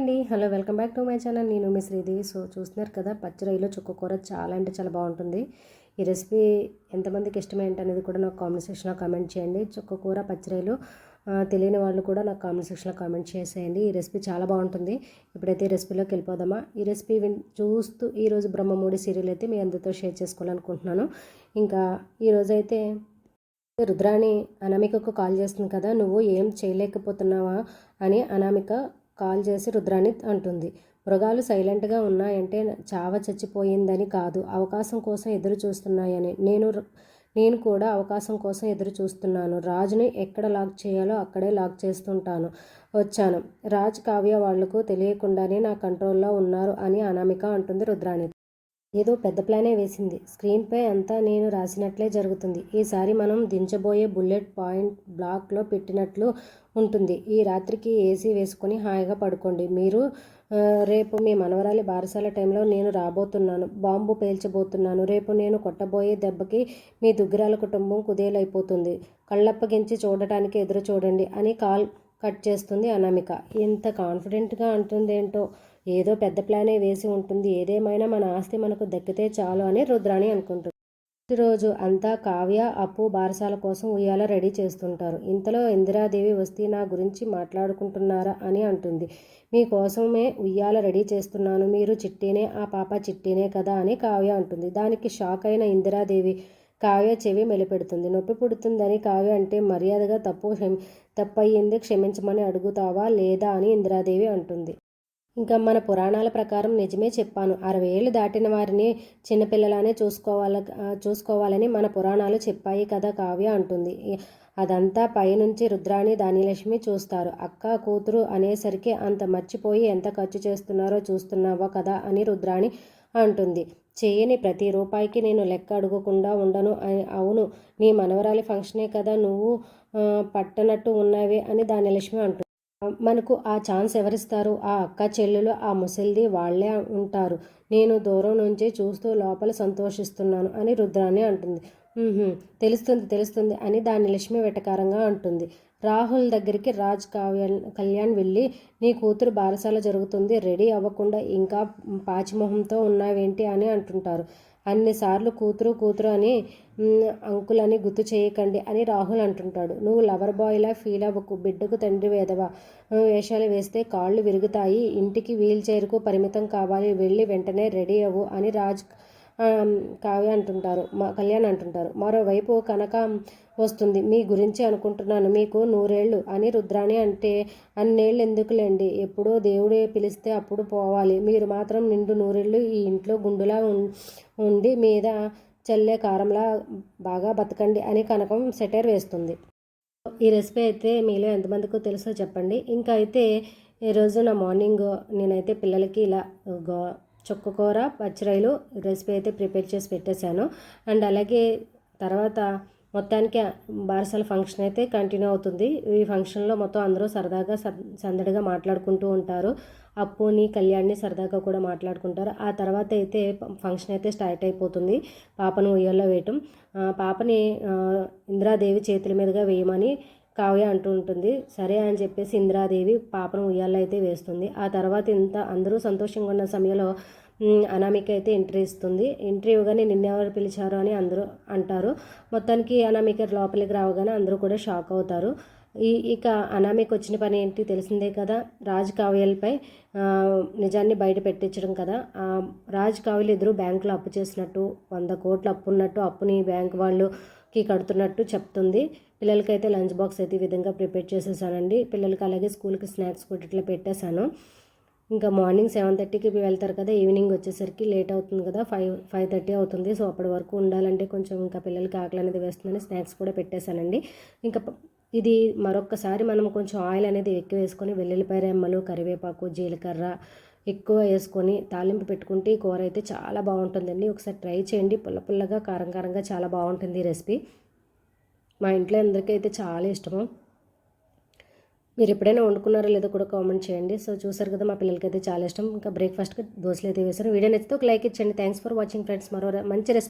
అండి. Hello welcome back to my channel. నేను మీ శ్రీదేవి. సో చూస్తున్నారు కదా పచ్చిరాయిలో చుక్క కూర చాలా అంటే చాలా బాగుంటుంది. ఈ రెసిపీ ఎంతమందికి ఇష్టమేంటి అనేది కూడా నాకు కామెంట్ సెక్షన్లో కామెంట్ చేయండి. చుక్క కూర పచ్చిరొయ్యలు తెలియని వాళ్ళు కూడా నాకు కామెంట్ సెక్షన్లో కామెంట్ చేసేయండి. ఈ రెసిపీ చాలా బాగుంటుంది. ఇప్పుడైతే ఈ రెసిపీలోకి వెళ్ళిపోదామా ఈ రెసిపీ చూస్తూ ఈరోజు బ్రహ్మమూడి సీరియల్ అయితే మీ అందరితో షేర్ చేసుకోవాలనుకుంటున్నాను. ఇంకా ఈరోజు అయితే రుద్రాణి అనామికకు కాల్ చేస్తుంది కదా నువ్వు ఏం చేయలేకపోతున్నావా అని అనామిక కాల్ చేసి రుద్రాణి అంటుంది. మృగాలు సైలెంట్గా ఉన్నాయంటే చావ చచ్చిపోయిందని కాదు. అవకాశం కోసం ఎదురు చూస్తున్నాయని. నేను నేను కూడా అవకాశం కోసం ఎదురు చూస్తున్నాను. రాజుని ఎక్కడ లాక్ చేయాలో అక్కడే లాక్ చేస్తుంటాను. వచ్చాను. రాజ్ కావ్య వాళ్ళకు తెలియకుండానే నా కంట్రోల్లో ఉన్నారు అని అనామిక అంటుంది రుద్రాణి. ఏదో పెద్ద ప్లానే వేసింది. స్క్రీన్పై అంతా నేను రాసినట్లే జరుగుతుంది. ఈసారి మనం దించబోయే బుల్లెట్ పాయింట్ బ్లాక్లో పెట్టినట్లు ఉంటుంది. ఈ రాత్రికి ఏసీ వేసుకొని హాయిగా పడుకోండి. మీరు రేపు మీ మనవరాలి బారసాల టైంలో నేను రాబోతున్నాను. బాంబు పేల్చబోతున్నాను. రేపు నేను కొట్టబోయే దెబ్బకి మీ దుగ్గిరాల కుటుంబం కుదేలైపోతుంది. కళ్ళప్పగించి చూడటానికి ఎదురు చూడండి అని కాల్ కట్ చేస్తుంది అనామిక. ఇంత కాన్ఫిడెంట్గా అంటుందేంటో ఏదో పెద్ద ప్లానే వేసి ఉంటుంది. ఏదేమైనా మన ఆస్తి మనకు దక్కితే చాలు అని రుద్రాణి అనుకుంటుంది. రోజు అంతా కావ్య అప్పు బారసాల కోసం ఉయ్యాల రెడీ చేస్తుంటారు. ఇంతలో ఇందిరాదేవి వస్తే నా గురించి మాట్లాడుకుంటున్నారా అని అంటుంది. మీకోసమే ఉయ్యాల రెడీ చేస్తున్నాను. మీరు చిట్టీనే ఆ పాప చిట్టీనే కదా అని కావ్య అంటుంది. దానికి షాక్ అయిన ఇందిరాదేవి కావ్య చెవి మెలిపెడుతుంది. నొప్పి పుడుతుందని కావ్య అంటే మర్యాదగా తప్పు తప్పయ్యింది క్షమించమని అడుగుతావా లేదా అని ఇందిరాదేవి అంటుంది. ఇంకా మన పురాణాల ప్రకారం నిజమే చెప్పాను. అరవై ఏళ్ళు దాటిన వారిని చిన్నపిల్లలానే చూసుకోవాల చూసుకోవాలని మన పురాణాలు చెప్పాయి కదా కావ్య అంటుంది. అదంతా పైనుంచి రుద్రాణి దానిలక్ష్మి చూస్తారు. అక్క కూతురు అనేసరికి అంత మర్చిపోయి ఎంత ఖర్చు చేస్తున్నారో చూస్తున్నావా కదా అని రుద్రాణి అంటుంది. చేయని ప్రతి రూపాయికి నేను లెక్క అడుగకుండా ఉండను అవును నీ మనవరాలి ఫంక్షనే కదా నువ్వు పట్టనట్టు ఉన్నావే అని దానిలక్ష్మి అంటుంది మనకు ఆ ఛాన్స్ ఎవరిస్తారు? ఆ అక్క చెల్లెలు ఆ ముసలిది వాళ్ళే ఉంటారు. నేను దూరం నుంచి చూస్తూ లోపల సంతోషిస్తున్నాను అని రుద్రాణి అంటుంది. తెలుస్తుంది తెలుస్తుంది అని దాని లక్ష్మి వెటకారంగా అంటుంది. రాహుల్ దగ్గరికి రాజ్ కావ్య కళ్యాణ్ వెళ్ళి నీ కూతురు బారసాల జరుగుతుంది రెడీ అవ్వకుండా ఇంకా పాచిమొహంతో ఉన్నావేంటి అని అంటుంటారు. అన్నిసార్లు కూతురు కూతురు అని అంకులని గుర్తు చేయకండి అని రాహుల్ అంటుంటాడు. నువ్వు లవర్ బాయ్లా ఫీల్ అవ్వకు బిడ్డకు తండ్రి వేదవా వేషాలు వేస్తే కాళ్ళు విరుగుతాయి ఇంటికి వీల్ చైర్కు పరిమితం కావాలి వెళ్ళి వెంటనే రెడీ అవ్వు అని రాజ్ కావ్య అంటుంటారు. మా కళ్యాణ్ అంటుంటారు. మరోవైపు కనక వస్తుంది. మీ గురించి అనుకుంటున్నాను. మీకు నూరేళ్ళు అని రుద్రాణి అంటే అన్నేళ్ళు ఎందుకులేండి ఎప్పుడో దేవుడే పిలిస్తే అప్పుడు పోవాలి. మీరు మాత్రం నిండు నూరేళ్ళు ఈ ఇంట్లో గుండులా ఉండి మీద చల్లే కారంలా బాగా బతకండి అని కనకం సెటర్ వేస్తుంది. ఈ రెసిపీ అయితే మీలో ఎంతమందికో తెలుసో చెప్పండి. ఇంకా అయితే ఈరోజు నా మార్నింగ్ నేనైతే పిల్లలకి ఇలా చుక్కకూర పచ్చిరాయలు రెసిపీ అయితే ప్రిపేర్ చేసి పెట్టేశాను. అండ్ అలాగే తర్వాత మొత్తానికి బారసాల ఫంక్షన్ అయితే కంటిన్యూ అవుతుంది. ఈ ఫంక్షన్లో మొత్తం అందరూ సరదాగా సందడిగా మాట్లాడుకుంటూ ఉంటారు. అప్పుని కళ్యాణ్ని సరదాగా కూడా మాట్లాడుకుంటారు. ఆ తర్వాత అయితే ఫంక్షన్ అయితే స్టార్ట్ అయిపోతుంది. పాపను ఉయ్యల్లో వేయటం. పాపని ఇందిరాదేవి చేతుల మీదుగా వేయమని కావ్య అంటూ ఉంటుంది. సరే అని చెప్పేసి ఇందిరాదేవి పాపను ఉయ్యాల్లో అయితే వేస్తుంది. ఆ తర్వాత ఇంత అందరూ సంతోషంగా ఉన్న సమయంలో అనామిక అయితే ఎంట్రీ ఇస్తుంది. ఎంట్రీ ఇవ్వగానే నిన్నెవరు పిలిచారు అని అందరూ అంటారు. మొత్తానికి అనామిక లోపలికి రావగానే అందరూ కూడా షాక్ అవుతారు. ఈ ఇక అనామికి వచ్చిన పని ఏంటి తెలిసిందే కదా? రాజ్ కావ్యలపై నిజాన్ని బయట పెట్టించడం కదా? రాజ్ కావ్యలు ఇద్దరు బ్యాంకులో అప్పు చేసినట్టు వంద కోట్లు అప్పు ఉన్నట్టు అప్పుని బ్యాంక్ వాళ్ళుకి కడుతున్నట్టు చెప్తుంది. పిల్లలకైతే లంచ్ బాక్స్ అయితే ఈ విధంగా ప్రిపేర్ చేసేసానండి. పిల్లలకి అలాగే స్కూల్కి స్నాక్స్ కూడా ఇట్లా పెట్టేశాను. ఇంకా మార్నింగ్ సెవెన్ థర్టీకి వెళ్తారు కదా ఈవినింగ్ వచ్చేసరికి లేట్ అవుతుంది కదా ఫైవ్ ఫైవ్ థర్టీ అవుతుంది. సో అప్పటి వరకు ఉండాలంటే కొంచెం ఇంకా పిల్లలకి ఆకలి అనేది వేస్తుందని స్నాక్స్ కూడా పెట్టేశానండి. ఇంకా ఇది మరొకసారి మనం కొంచెం ఆయిల్ అనేది ఎక్కువ వేసుకొని వెల్లుల్లిపాయ రెమ్మలు కరివేపాకు జీలకర్ర ఎక్కువ వేసుకొని తాలింపు పెట్టుకుంటే ఈ కూర అయితే చాలా బాగుంటుందండి. ఒకసారి ట్రై చేయండి. పుల్ల పుల్లగా కారం కారంగా చాలా బాగుంటుంది ఈ రెసిపీ. మా ఇంట్లో అందరికీ అయితే చాలా ఇష్టము. మీరు ఎప్పుడైనా వండుకున్నారో లేదో కూడా కామెంట్ చేయండి. సో చూసారు కదా మా పిల్లలకి అయితే చాలా ఇష్టం. ఇంకా బ్రేక్ఫాస్ట్కి దోశలు అయితే వేసారు వీడియో నచ్చితే ఒక లైక్ ఇచ్చండి థ్యాంక్స్ ఫర్ వాచింగ్ ఫ్రెండ్స్ మరో మంచి రెసిపీ